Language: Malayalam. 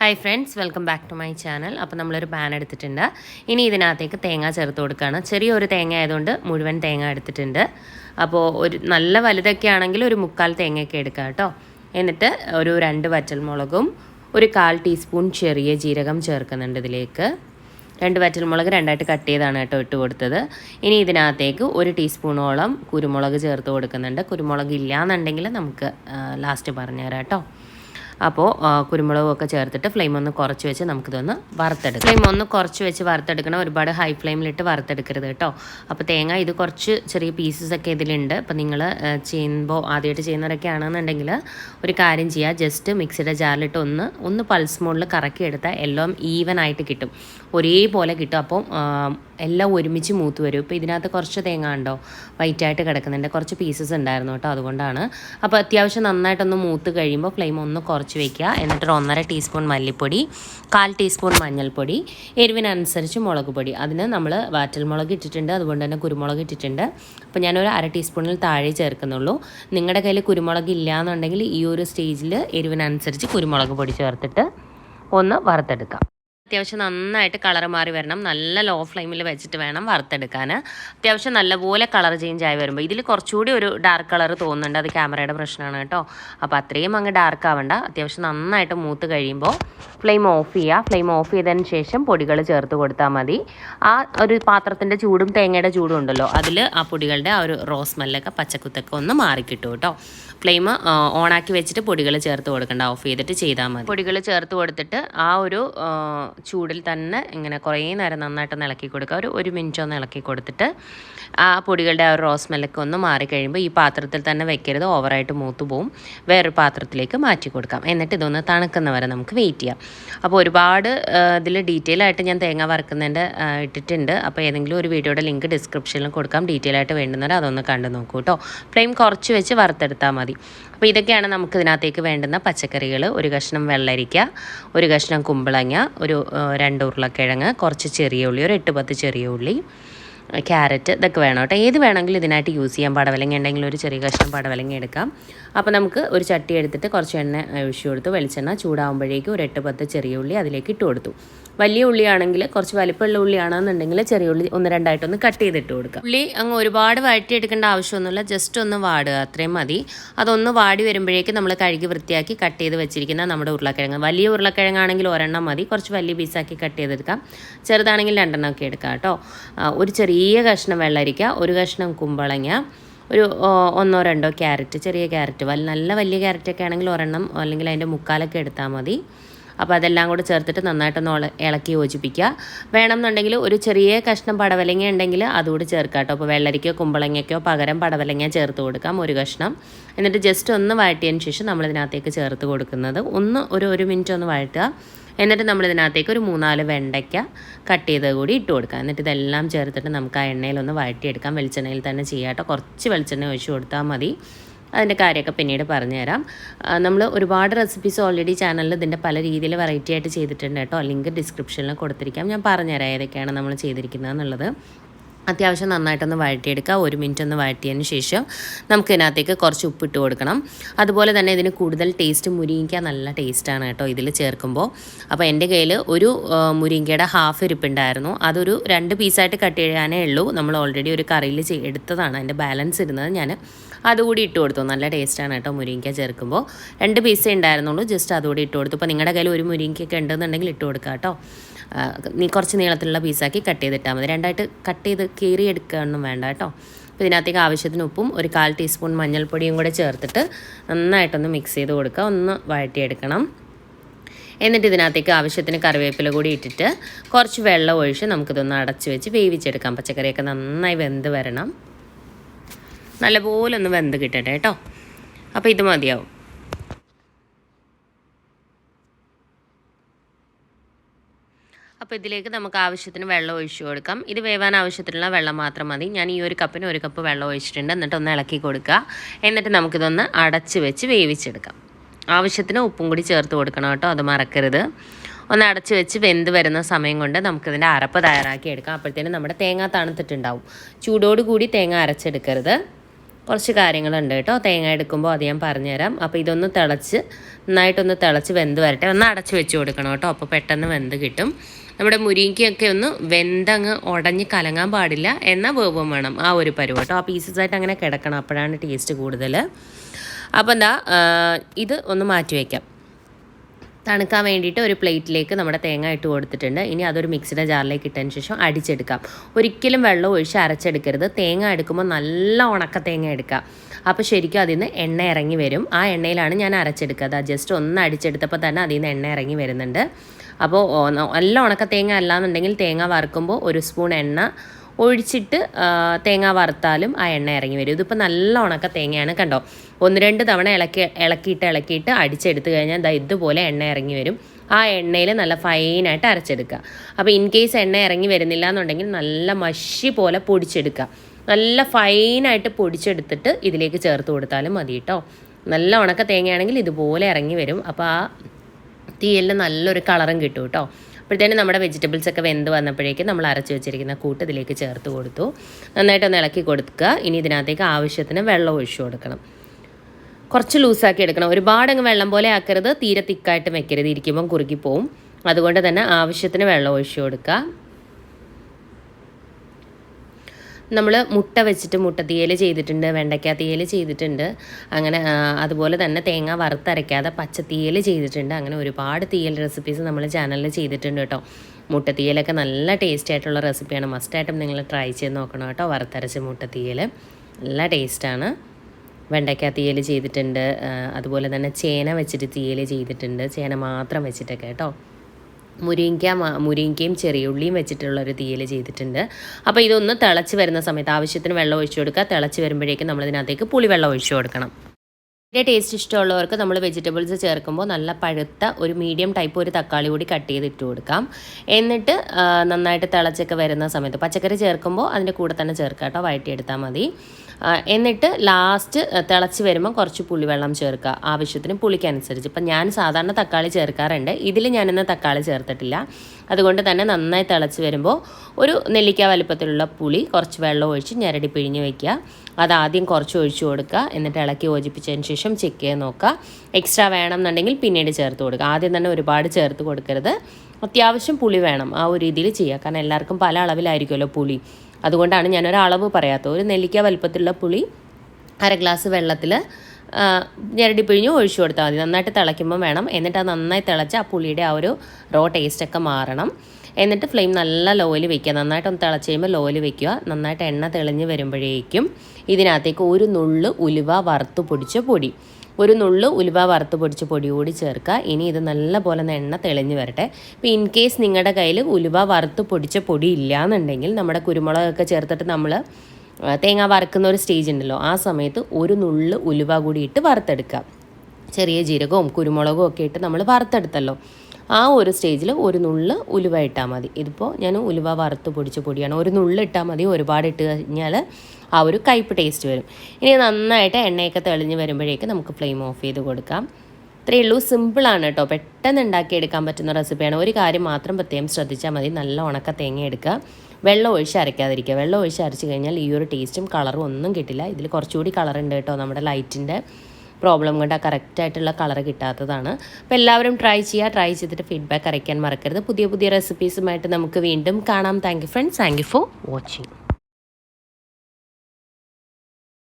Hi friends welcome back to my channel അപ്പോൾ നമ്മളൊരു പാൻ എടുത്തിട്ടുണ്ട്. ഇനി ഇതിനകത്തേക്ക് തേങ്ങ ചേർത്ത് കൊടുക്കുകയാണ് ചെറിയൊരു തേങ്ങ ആയതുകൊണ്ട് മുഴുവൻ തേങ്ങ എടുത്തിട്ടുണ്ട്. അപ്പോൾ ഒരു നല്ല വലുതൊക്കെ ആണെങ്കിൽ ഒരു മുക്കാൽ തേങ്ങയൊക്കെ എടുക്കുക കേട്ടോ. എന്നിട്ട് ഒരു രണ്ട് വറ്റൽമുളകും ഒരു കാൽ ടീസ്പൂൺ ചെറിയ ജീരകം ചേർക്കുന്നുണ്ട് ഇതിലേക്ക്. രണ്ട് വറ്റൽമുളക് രണ്ടായിട്ട് കട്ട് ചെയ്താണ് കേട്ടോ ഇട്ട് കൊടുത്തത്. ഇനി ഇതിനകത്തേക്ക് ഒരു ടീസ്പൂണോളം കുരുമുളക് ചേർത്ത് കൊടുക്കുന്നുണ്ട്. കുരുമുളക് ഇല്ലയെന്നുണ്ടെങ്കിൽ നമുക്ക് ലാസ്റ്റ് പറഞ്ഞുതരാം കേട്ടോ. അപ്പോൾ കുരുമുളകും ഒക്കെ ചേർത്തിട്ട് ഫ്ലെയിം ഒന്ന് കുറച്ച് വെച്ച് നമുക്കിതൊന്ന് വറുത്തെടുക്കാം. ഫ്ലെയിം ഒന്ന് കുറച്ച് വെച്ച് വറുത്തെടുക്കണം. ഒരുപാട് ഹൈ ഫ്ലെയിമിലിട്ട് വറുത്തെടുക്കരുത് കേട്ടോ. അപ്പോൾ തേങ്ങ ഇത് കുറച്ച് ചെറിയ പീസസ് ഒക്കെ ഇതിലുണ്ട്. അപ്പോൾ നിങ്ങൾ ചെയ്യുമ്പോൾ ആദ്യമായിട്ട് ചെയ്യുന്നവരൊക്കെ ആണെന്നുണ്ടെങ്കിൽ ഒരു കാര്യം ചെയ്യുക ജസ്റ്റ് മിക്സിയുടെ ജാറിലിട്ട് ഒന്ന് ഒന്ന് പൾസ് മോഡിൽ കറക്കി എടുത്താൽ എല്ലാം ഈവൻ ആയിട്ട് കിട്ടും. ഒരേപോലെ കിട്ടും. അപ്പം എല്ലാം ഒരുമിച്ച് മൂത്ത് വരും. ഇപ്പോൾ ഇതിനകത്ത് കുറച്ച് തേങ്ങ ഉണ്ടോ വൈറ്റായിട്ട് കിടക്കുന്നുണ്ട്. കുറച്ച് പീസസ് ഉണ്ടായിരുന്നു കേട്ടോ അതുകൊണ്ടാണ്. അപ്പോൾ അത്യാവശ്യം നന്നായിട്ടൊന്ന് മൂത്ത് കഴിയുമ്പോൾ ഫ്ലെയിം ഒന്ന് കുറച്ച് വയ്ക്കുക എന്നിട്ട് ഒരു ഒന്നര ടീസ്പൂൺ മല്ലിപ്പൊടി കാൽ ടീസ്പൂൺ മഞ്ഞൾപ്പൊടി എരിവിനനുസരിച്ച് മുളക് പൊടി. അതിന് നമ്മൾ വാറ്റൽ മുളക് ഇട്ടിട്ടുണ്ട്. അതുകൊണ്ട് തന്നെ കുരുമുളക് ഇട്ടിട്ടുണ്ട്. അപ്പോൾ ഞാനൊരു അര ടീസ്പൂണിൽ താഴെ ചേർക്കുന്നുള്ളൂ. നിങ്ങളുടെ കയ്യിൽ കുരുമുളക് ഇല്ല എന്നുണ്ടെങ്കിൽ ഈ ഒരു സ്റ്റേജിൽ എരിവിനനുസരിച്ച് കുരുമുളക് പൊടി ചേർത്തിട്ട് ഒന്ന് വറുത്തെടുക്കാം. അത്യാവശ്യം നന്നായിട്ട് കളർ മാറി വരണം. നല്ല ലോ ഫ്ലെയിമിൽ വെച്ചിട്ട് വേണം വറുത്തെടുക്കാൻ അത്യാവശ്യം നല്ലപോലെ കളർ ചേഞ്ച് ആയി വരുമ്പോൾ ഇതിൽ കുറച്ചുകൂടി ഒരു ഡാർക്ക് കളർ തോന്നുന്നുണ്ട്. അത് ക്യാമറയുടെ പ്രശ്നമാണ് കേട്ടോ. അപ്പോൾ അത്രയും അങ്ങ് ഡാർക്ക് ആവണ്ട. അത്യാവശ്യം നന്നായിട്ട് മൂത്ത് കഴിയുമ്പോൾ ഫ്ലെയിം ഓഫ് ചെയ്യുക ഫ്ലെയിം ഓഫ് ചെയ്തതിന് ശേഷം പൊടികൾ ചേർത്ത് കൊടുത്താൽ മതി. ആ ഒരു പാത്രത്തിന്റെ ചൂടും തേങ്ങയുടെ ചൂടും ഉണ്ടല്ലോ അതിൽ ആ പൊടികളുടെ ആ ഒരു റോസ് സ്മെല്ലൊക്കെ പച്ചക്കുത്തൊക്കെ ഒന്ന് മാറിക്കിട്ടും കേട്ടോ. ഫ്ലെയിം ഓണാക്കി വെച്ചിട്ട് പൊടികൾ ചേർത്ത് കൊടുക്കണ്ട. ഓഫ് ചെയ്തിട്ട് ചെയ്താൽ മതി. പൊടികൾ ചേർത്ത് കൊടുത്തിട്ട് ആ ഒരു ചൂടിൽ തന്നെ ഇങ്ങനെ കുറേ നേരം നന്നായിട്ട് ഇളക്കി കൊടുക്കുക. ഒരു ഒരു മിനിറ്റ് ഒന്ന് ഇളക്കി കൊടുത്തിട്ട് ആ പൊടികളുടെ ആ ഒരു റോസ് മെല്ലൊക്കെ ഒന്ന് മാറിക്കഴിയുമ്പോൾ ഈ പാത്രത്തിൽ തന്നെ വെക്കരുത്. ഓവറായിട്ട് മൂത്ത് പോവും. വേറൊരു പാത്രത്തിലേക്ക് മാറ്റി കൊടുക്കാം. എന്നിട്ട് ഇതൊന്ന് തണുക്കുന്ന വരെ നമുക്ക് വെയിറ്റ് ചെയ്യാം. അപ്പോൾ ഒരുപാട് ഇതിൽ ഡീറ്റെയിൽ ആയിട്ട് ഞാൻ തേങ്ങ വറക്കുന്നതിന്റെ ഇട്ടിട്ടുണ്ട്. അപ്പോൾ ഏതെങ്കിലും ഒരു വീഡിയോയുടെ ലിങ്ക് ഡിസ്ക്രിപ്ഷനിൽ കൊടുക്കാം. ഡീറ്റെയിൽ ആയിട്ട് വേണ്ടുന്നവർ അതൊന്ന് കണ്ടു നോക്കൂ കേട്ടോ. ഫ്ലെയിം കുറച്ച് വെച്ച് വറുത്തെടുത്താൽ മതി. അപ്പോൾ ഇതൊക്കെയാണ് നമുക്ക് ഇതിനകത്തേക്ക് വേണ്ടുന്ന പച്ചക്കറികൾ. ഒരു കഷ്ണം വെള്ളരിക്ക ഒരു കഷ്ണം കുമ്പളങ്ങ ഒരു രണ്ട് ഉരുളക്കിഴങ്ങ് കുറച്ച് ചെറിയ ഉള്ളി ഒരു എട്ട് പത്ത് ചെറിയ ഉള്ളി ക്യാരറ്റ് ഇതൊക്കെ വേണം കേട്ടോ. ഏത് വേണമെങ്കിലും ഇതിനായിട്ട് യൂസ് ചെയ്യാം. പടവലങ്ങ ഉണ്ടെങ്കിൽ ഒരു ചെറിയ കഷ്ണം പടവലങ്ങ എടുക്കാം. അപ്പോൾ നമുക്ക് ഒരു ചട്ടി എടുത്തിട്ട് കുറച്ച് എണ്ണ ഒഴിച്ചു കൊടുത്തു. വെളിച്ചെണ്ണ ചൂടാകുമ്പോഴേക്കും ഒരു എട്ട് പത്ത് ചെറിയ ഉള്ളി അതിലേക്ക് ഇട്ട് കൊടുത്തു. വലിയ ഉള്ളിയാണെങ്കിൽ കുറച്ച് വലിപ്പമുള്ള ഉള്ളിയാണെന്നുണ്ടെങ്കിൽ ചെറിയ ഉള്ളി ഒന്ന് രണ്ടായിട്ടൊന്ന് കട്ട് ചെയ്തിട്ട് കൊടുക്കുക ഉള്ളി അങ്ങ് ഒരുപാട് വഴറ്റിയെടുക്കേണ്ട ആവശ്യമൊന്നുമില്ല. ജസ്റ്റ് ഒന്ന് വാടുക അത്രയും മതി. അതൊന്ന് വാടി വരുമ്പോഴേക്കും നമ്മൾ കഴുകി വൃത്തിയാക്കി കട്ട് ചെയ്ത് വെച്ചിരിക്കുന്ന നമ്മുടെ ഉരുളക്കിഴങ്ങ്. വലിയ ഉരുളക്കിഴങ്ങാണെങ്കിൽ ഒരെണ്ണം മതി. കുറച്ച് വലിയ പീസാക്കി കട്ട് ചെയ്തെടുക്കാം. ചെറുതാണെങ്കിൽ രണ്ടെണ്ണം ഒക്കെ എടുക്കാം കേട്ടോ. ഒരു ചെറിയ കഷ്ണം വെള്ളരിക്ക ഒരു കഷ്ണം കുമ്പളങ്ങ ഒരു ഒന്നോ രണ്ടോ ക്യാരറ്റ് ചെറിയ ക്യാരറ്റ് വല്ല നല്ല വലിയ ക്യാരറ്റൊക്കെ ആണെങ്കിൽ ഒരെണ്ണം അല്ലെങ്കിൽ അതിന്റെ മുക്കാലൊക്കെ എടുത്താൽ മതി. അപ്പോൾ അതെല്ലാം കൂടെ ചേർത്തിട്ട് നന്നായിട്ടൊന്ന് ഇളക്കി യോജിപ്പിക്കുക. വേണമെന്നുണ്ടെങ്കിൽ ഒരു ചെറിയ കഷ്ണം പടവലങ്ങ ഉണ്ടെങ്കിൽ അതുകൂടി ചേർക്കാം കേട്ടോ. അപ്പോൾ വെള്ളരിക്കോ കുമ്പളങ്ങയ്ക്കോ പകരം പടവലങ്ങ ചേർത്ത് കൊടുക്കാം ഒരു കഷ്ണം. എന്നിട്ട് ജസ്റ്റ് ഒന്ന് വഴറ്റിയതിന് ശേഷം നമ്മളിതിനകത്തേക്ക് ചേർത്ത് കൊടുക്കുന്നത്. ഒന്ന് ഒരു ഒരു മിനിറ്റ് ഒന്ന് വഴറ്റുക. എന്നിട്ട് നമ്മൾ ഇതിനകത്തേക്ക് ഒരു മൂന്നാൽ വെണ്ടയ്ക്ക കട്ട് ചെയ്ത് കൂടി ഇട്ട് കൊടുക്കാം. എന്നിട്ട് ഇതെല്ലാം ചേർത്തിട്ട് നമുക്ക് ആ എണ്ണയിലൊന്ന് വഴറ്റിയെടുക്കാം. വെളിച്ചെണ്ണയിൽ തന്നെ ചെയ്യാം കേട്ടോ. കുറച്ച് വെളിച്ചെണ്ണ ഒഴിച്ച് കൊടുത്താൽ മതി. അതിന്റെ കാര്യമൊക്കെ പിന്നീട് പറഞ്ഞുതരാം. നമ്മൾ ഒരുപാട് റെസിപ്പീസ് ഓൾറെഡി ചാനലിൽ ഇതിന്റെ പല രീതിയിൽ വെറൈറ്റി ആയിട്ട് ചെയ്തിട്ടുണ്ട് കേട്ടോ. ലിങ്ക് ഡിസ്ക്രിപ്ഷനിൽ കൊടുത്തിരിക്കാം. ഞാൻ പറഞ്ഞുതരാം ഏതൊക്കെയാണ് നമ്മൾ ചെയ്തിരിക്കുന്നത് എന്നുള്ളത് അത്യാവശ്യം നന്നായിട്ടൊന്ന് വഴറ്റിയെടുക്കുക. ഒരു മിനിറ്റ് ഒന്ന് വഴറ്റിയതിന് ശേഷം നമുക്ക് ഇതിനകത്തേക്ക് കുറച്ച് ഉപ്പിട്ട് കൊടുക്കണം. അതുപോലെ തന്നെ ഇതിന് കൂടുതൽ ടേസ്റ്റ് മുരിങ്ങയ്ക്ക നല്ല ടേസ്റ്റാണ് കേട്ടോ ഇതിൽ ചേർക്കുമ്പോൾ. അപ്പോൾ എന്റെ കയ്യിൽ ഒരു മുരിങ്ങയുടെ ഹാഫ് ഇരിപ്പുണ്ടായിരുന്നു. അതൊരു രണ്ട് പീസായിട്ട് കട്ട് ചെയ്യാനേ ഉള്ളൂ. നമ്മൾ ഓൾറെഡി ഒരു കറിയിൽ എടുത്തതാണ്. അതിന്റെ ബാലൻസ് ഇരുന്നത് ഞാൻ അതുകൂടി ഇട്ട് കൊടുത്തു. നല്ല ടേസ്റ്റാണ് കേട്ടോ മുരിങ്ങയ്ക്ക ചേർക്കുമ്പോൾ. രണ്ട് പീസേ ഉണ്ടായിരുന്നുള്ളൂ. ജസ്റ്റ് അതുകൂടി ഇട്ട് കൊടുത്തു. ഇപ്പോൾ നിങ്ങളുടെ കയ്യിൽ ഒരു മുരിങ്ങയ്ക്കൊക്കെ ഉണ്ടെന്നുണ്ടെങ്കിൽ ഇട്ട് കൊടുക്കുക കേട്ടോ. നീ കുറച്ച് നീളത്തിലുള്ള പീസാക്കി കട്ട് ചെയ്തിട്ടാൽ മതി. രണ്ടായിട്ട് കട്ട് ചെയ്ത് കീറി എടുക്കുകയൊന്നും വേണ്ട കേട്ടോ. അപ്പോൾ ഇതിനകത്തേക്ക് ആവശ്യത്തിന് ഉപ്പും ഒരു കാൽ ടീസ്പൂൺ മഞ്ഞൾപ്പൊടിയും കൂടെ ചേർത്തിട്ട് നന്നായിട്ടൊന്ന് മിക്സ് ചെയ്ത് കൊടുക്കുക. ഒന്ന് വഴറ്റിയെടുക്കണം. എന്നിട്ട് ഇതിനകത്തേക്ക് ആവശ്യത്തിന് കറിവേപ്പില കൂടി ഇട്ടിട്ട് കുറച്ച് വെള്ളം ഒഴിച്ച് നമുക്കിതൊന്ന് അടച്ച് വെച്ച് വേവിച്ചെടുക്കാം. പച്ചക്കറിയൊക്കെ നന്നായി വെന്ത് വരണം. നല്ലപോലെ ഒന്ന് വെന്ത് കിട്ടട്ടെ കേട്ടോ. അപ്പോൾ ഇത് മതിയാവും. അപ്പോൾ ഇതിലേക്ക് നമുക്ക് ആവശ്യത്തിന് വെള്ളം ഒഴിച്ചു കൊടുക്കാം. ഇത് വേവാൻ ആവശ്യത്തിനുള്ള വെള്ളം മാത്രം മതി. ഞാൻ ഈ ഒരു കപ്പിന് ഒരു കപ്പ് വെള്ളം ഒഴിച്ചിട്ടുണ്ട്. എന്നിട്ട് ഒന്ന് ഇളക്കി കൊടുക്കുക. എന്നിട്ട് നമുക്കിതൊന്ന് അടച്ച് വെച്ച് വേവിച്ചെടുക്കാം. ആവശ്യത്തിന് ഉപ്പും കൂടി ചേർത്ത് കൊടുക്കണം കേട്ടോ. അത് മറക്കരുത്. ഒന്ന് അടച്ച് വെച്ച് വെന്ത് വരുന്ന സമയം കൊണ്ട് നമുക്കിതിന്റെ അരപ്പ് തയ്യാറാക്കി എടുക്കാം. അപ്പോഴത്തേനും നമ്മുടെ തേങ്ങ തണുത്തിട്ടുണ്ടാവും. ചൂടോടുകൂടി തേങ്ങ അരച്ചെടുക്കരുത്. കുറച്ച് കാര്യങ്ങളുണ്ട് കേട്ടോ. തേങ്ങ എടുക്കുമ്പോൾ അത് ഞാൻ പറഞ്ഞുതരാം. അപ്പോൾ ഇതൊന്ന് തിളച്ച് നന്നായിട്ടൊന്ന് തിളച്ച് വെന്ത് വരട്ടെ. ഒന്ന് അടച്ച് വെച്ച് കൊടുക്കണം കേട്ടോ. അപ്പോൾ പെട്ടെന്ന് വെന്ത് കിട്ടും. നമ്മുടെ മുരിങ്ങയ്ക്കൊക്കെ ഒന്ന് വെന്തങ്ങ് ഉടഞ്ഞ് കലങ്ങാൻ പാടില്ല. എന്നാൽ വേവും വേണം. ആ ഒരു പരുവം കേട്ടോ. ആ പീസസ് ആയിട്ട് അങ്ങനെ കിടക്കണം. അപ്പോഴാണ് ടേസ്റ്റ് കൂടുതൽ. അപ്പോൾ എന്താ ഇത് ഒന്ന് മാറ്റി വയ്ക്കാം. തണുക്കാൻ വേണ്ടിയിട്ട് ഒരു പ്ലേറ്റിലേക്ക് നമ്മുടെ തേങ്ങ ഇട്ട് കൊടുത്തിട്ടുണ്ട്. ഇനി അതൊരു മിക്സിയുടെ ജാറിലേക്ക് ഇട്ടതിന് ശേഷം അടിച്ചെടുക്കാം. ഒരിക്കലും വെള്ളം ഒഴിച്ച് അരച്ചെടുക്കരുത്. തേങ്ങ എടുക്കുമ്പോൾ നല്ല ഉണക്ക തേങ്ങ എടുക്കുക. അപ്പോൾ ശരിക്കും അതിൽ നിന്ന് എണ്ണ ഇറങ്ങി വരും. ആ എണ്ണയിലാണ് ഞാൻ അരച്ചെടുക്കുക ജസ്റ്റ് ഒന്ന് അടിച്ചെടുത്തപ്പോൾ തന്നെ അതിൽ നിന്ന് എണ്ണ ഇറങ്ങി വരുന്നുണ്ട്. അപ്പോൾ നല്ല ഉണക്ക തേങ്ങ അല്ലാന്നുണ്ടെങ്കിൽ തേങ്ങ വറുക്കുമ്പോൾ ഒരു സ്പൂൺ എണ്ണ ഒഴിച്ചിട്ട് തേങ്ങ വറുത്താലും ആ എണ്ണ ഇറങ്ങി വരും. ഇതിപ്പോൾ നല്ല ഉണക്ക തേങ്ങയാണ് കണ്ടോ? ഒന്ന് രണ്ട് തവണ ഇളക്കി ഇളക്കിയിട്ട് ഇളക്കിയിട്ട് അടിച്ചെടുത്ത് കഴിഞ്ഞാൽ ദാ ഇതുപോലെ എണ്ണ ഇറങ്ങി വരും. ആ എണ്ണയിൽ നല്ല ഫൈനായിട്ട് അരച്ചെടുക്കുക. അപ്പോൾ ഇൻ കേസ് എണ്ണ ഇറങ്ങി വരുന്നില്ല എന്നുണ്ടെങ്കിൽ നല്ല മഷി പോലെ പൊടിച്ചെടുക്കുക. നല്ല ഫൈനായിട്ട് പൊടിച്ചെടുത്തിട്ട് ഇതിലേക്ക് ചേർത്ത് കൊടുത്താലും മതി കേട്ടോ നല്ല ഉണക്ക തേങ്ങയാണെങ്കിൽ ഇതുപോലെ ഇറങ്ങി വരും. അപ്പോൾ ആ തീയലിന് നല്ലൊരു കളറും കിട്ടും കേട്ടോ അപ്പോഴത്തേനും നമ്മുടെ വെജിറ്റബിൾസ് ഒക്കെ വെന്ത് വന്നപ്പോഴേക്കും നമ്മൾ അരച്ച് വെച്ചിരിക്കുന്ന കൂട്ട് ഇതിലേക്ക് ചേർത്ത് കൊടുത്തു. നന്നായിട്ടൊന്ന് ഇളക്കി കൊടുക്കുക. ഇനി ഇതിനകത്തേക്ക് ആവശ്യത്തിന് വെള്ളം ഒഴിച്ചു കൊടുക്കണം. കുറച്ച് ലൂസാക്കി എടുക്കണം. ഒരുപാട് അങ്ങ് വെള്ളം പോലെ ആക്കരുത്. തീരെ തിക്കായിട്ട് വെക്കരുത്. ഇരിക്കുമ്പം കുറുക്കി പോവും. അതുകൊണ്ട് തന്നെ ആവശ്യത്തിന് വെള്ളം ഒഴിച്ചു കൊടുക്കുക. നമ്മൾ മുട്ട വെച്ചിട്ട് മുട്ട തീയൽ ചെയ്തിട്ടുണ്ട് വെണ്ടയ്ക്ക തീയൽ ചെയ്തിട്ടുണ്ട്. അങ്ങനെ അതുപോലെ തന്നെ തേങ്ങ വറുത്തരയ്ക്കാതെ പച്ച തീയൽ ചെയ്തിട്ടുണ്ട്. അങ്ങനെ ഒരുപാട് തീയൽ റെസിപ്പീസ് നമ്മൾ ചാനലിൽ ചെയ്തിട്ടുണ്ട് കേട്ടോ. മുട്ട തീയലൊക്കെ നല്ല ടേസ്റ്റി ആയിട്ടുള്ള റെസിപ്പിയാണ് മസ്റ്റായിട്ടും നിങ്ങൾ ട്രൈ ചെയ്ത് നോക്കണം കേട്ടോ. വറുത്തരച്ച മുട്ട തീയൽ നല്ല ടേസ്റ്റാണ് വെണ്ടയ്ക്ക തീയൽ ചെയ്തിട്ടുണ്ട്. അതുപോലെ തന്നെ ചേന വെച്ചിട്ട് തീയൽ ചെയ്തിട്ടുണ്ട്. ചേന മാത്രം വെച്ചിട്ടൊക്കെ കേട്ടോ. മുരിങ്ങ മുരിങ്ങയും ചെറിയ ചെറിയുള്ളിയും വെച്ചിട്ടുള്ള ഒരു തീയൽ ചെയ്തിട്ടുണ്ട്. അപ്പോൾ ഇതൊന്ന് തിളച്ച് വരുന്ന സമയത്ത് ആവശ്യത്തിന് വെള്ളം ഒഴിച്ചു കൊടുക്കുക. തിളച്ച് വരുമ്പോഴേക്കും നമ്മൾ ഇതിനകത്തേക്ക് പുളിവെള്ളം ഒഴിച്ചു കൊടുക്കണം. ഇതിന്റെ ടേസ്റ്റ് ഇഷ്ടമുള്ളവർക്ക് നമ്മൾ വെജിറ്റബിൾസ് ചേർക്കുമ്പോൾ നല്ല പഴുത്ത ഒരു മീഡിയം ടൈപ്പ് ഒരു തക്കാളി കൂടി കട്ട് ചെയ്ത് ഇട്ട് കൊടുക്കാം. എന്നിട്ട് നന്നായിട്ട് തിളച്ചൊക്കെ വരുന്ന സമയത്ത് പച്ചക്കറി ചേർക്കുമ്പോൾ അതിന്റെ കൂടെ തന്നെ ചേർക്കാം കേട്ടോ. വഴറ്റിയെടുത്താൽ മതി. എന്നിട്ട് ലാസ്റ്റ് തിളച്ച് വരുമ്പോൾ കുറച്ച് പുളിവെള്ളം ചേർക്കുക. ആവശ്യത്തിന് പുളിക്കനുസരിച്ച്. ഇപ്പം ഞാൻ സാധാരണ തക്കാളി ചേർക്കാറുണ്ട്. ഇതിൽ ഞാനിന്ന് തക്കാളി ചേർത്തിട്ടില്ല. അതുകൊണ്ട് തന്നെ നന്നായി തിളച്ച് വരുമ്പോൾ ഒരു നെല്ലിക്ക വലിപ്പത്തിലുള്ള പുളി കുറച്ച് വെള്ളം ഒഴിച്ച് ഞരടി പിഴിഞ്ഞ് വയ്ക്കുക അത് ആദ്യം കുറച്ച് ഒഴിച്ചു കൊടുക്കുക. എന്നിട്ട് ഇളക്കി യോജിപ്പിച്ചതിന് ശേഷം ചെക്ക് ചെയ്ത് നോക്കുക. എക്സ്ട്രാ വേണമെന്നുണ്ടെങ്കിൽ പിന്നീട് ചേർത്ത് കൊടുക്കുക. ആദ്യം തന്നെ ഒരുപാട് ചേർത്ത് കൊടുക്കരുത്. അത്യാവശ്യം പുളി വേണം ആ ഒരു രീതിയിൽ ചെയ്യുക. കാരണം എല്ലാവർക്കും പല അളവിലായിരിക്കുമല്ലോ പുളി. അതുകൊണ്ടാണ് ഞാനൊരു അളവ് പറയാത്തത്. ഒരു നെല്ലിക്ക വലുപ്പത്തിലുള്ള പുളി അര ഗ്ലാസ് വെള്ളത്തിൽ ഞെരടി പിഴിഞ്ഞ് ഒഴിച്ചു കൊടുത്താൽ മതി. നന്നായിട്ട് തിളയ്ക്കുമ്പോൾ വേണം. എന്നിട്ട് അത് നന്നായി തിളച്ച് ആ പുളിയുടെ ആ ഒരു റോ ടേസ്റ്റൊക്കെ മാറണം. എന്നിട്ട് ഫ്ലെയിം നല്ല ലോയിൽ വെക്കുക. നന്നായിട്ടൊന്ന് തിളച്ച് കഴിയുമ്പോൾ ലോയിൽ വെക്കുക. നന്നായിട്ട് എണ്ണ തെളിഞ്ഞ് വരുമ്പോഴേക്കും ഇതിനകത്തേക്ക് ഒരു നുള്ള് ഉലുവ വറുത്ത് പൊടിച്ച പൊടി. ഒരു നുള്ള് ഉലുവ വറുത്ത് പൊടിച്ച് പൊടി കൂടി ചേർക്കുക. ഇനി ഇത് നല്ലപോലെ എണ്ണ തെളിഞ്ഞ് വരട്ടെ. ഇപ്പോൾ ഇൻ കേസ് നിങ്ങളുടെ കയ്യിൽ ഉലുവ വറുത്ത് പൊടിച്ച പൊടി ഇല്ല എന്നുണ്ടെങ്കിൽ നമ്മുടെ കുരുമുളകൊക്കെ ചേർത്തിട്ട് നമ്മൾ തേങ്ങ വറുക്കുന്ന ഒരു സ്റ്റേജ് ഉണ്ടല്ലോ ആ സമയത്ത് ഒരു നുള്ള് ഉലുവ കൂടി ഇട്ട് വറുത്തെടുക്കുക. ചെറിയ ജീരകവും കുരുമുളകും ഒക്കെ ഇട്ട് നമ്മൾ വറുത്തെടുത്തല്ലോ. ആ ഒരു സ്റ്റേജിൽ ഒരു നുള്ള് ഉലുവ ഇട്ടാൽ മതി. ഇതിപ്പോൾ ഞാൻ ഉലുവ വറുത്ത് പൊടിച്ച പൊടിയാണ്. ഒരു നുള്ള് ഇട്ടാൽ മതി. ഒരുപാട് ഇട്ട് കഴിഞ്ഞാൽ ആ ഒരു കയ്പ്പ് ടേസ്റ്റ് വരും. ഇനി നന്നായിട്ട് എണ്ണയൊക്കെ തെളിഞ്ഞ് വരുമ്പോഴേക്ക് നമുക്ക് ഫ്ലെയിം ഓഫ് ചെയ്ത് കൊടുക്കാം. ഇത്രയേ ഉള്ളൂ. സിമ്പിളാണ് കേട്ടോ പെട്ടെന്ന് ഉണ്ടാക്കിയെടുക്കാൻ പറ്റുന്ന റെസിപ്പിയാണ് ഒരു കാര്യം മാത്രം പ്രത്യേകം ശ്രദ്ധിച്ചാൽ മതി. നല്ല ഉണക്ക തേങ്ങ എടുക്കുക. വെള്ളം ഒഴിച്ച് അരയ്ക്കാതിരിക്കുക. വെള്ളം ഒഴിച്ച് അരച്ച് കഴിഞ്ഞാൽ ഈ ഒരു ടേസ്റ്റും കളറും ഒന്നും കിട്ടില്ല. ഇതിൽ കുറച്ചുകൂടി കളറുണ്ട് കേട്ടോ നമ്മുടെ ലൈറ്റിന്റെ പ്രോബ്ലം കൊണ്ട് ആ കറക്റ്റായിട്ടുള്ള കളർ കിട്ടാത്തതാണ്. അപ്പോൾ എല്ലാവരും ട്രൈ ചെയ്യുക ട്രൈ ചെയ്തിട്ട് ഫീഡ്ബാക്ക് അറിയിക്കാൻ മറക്കരുത്. പുതിയ പുതിയ റെസിപ്പീസുമായിട്ട് നമുക്ക് വീണ്ടും കാണാം. Thank you friends thank you for watching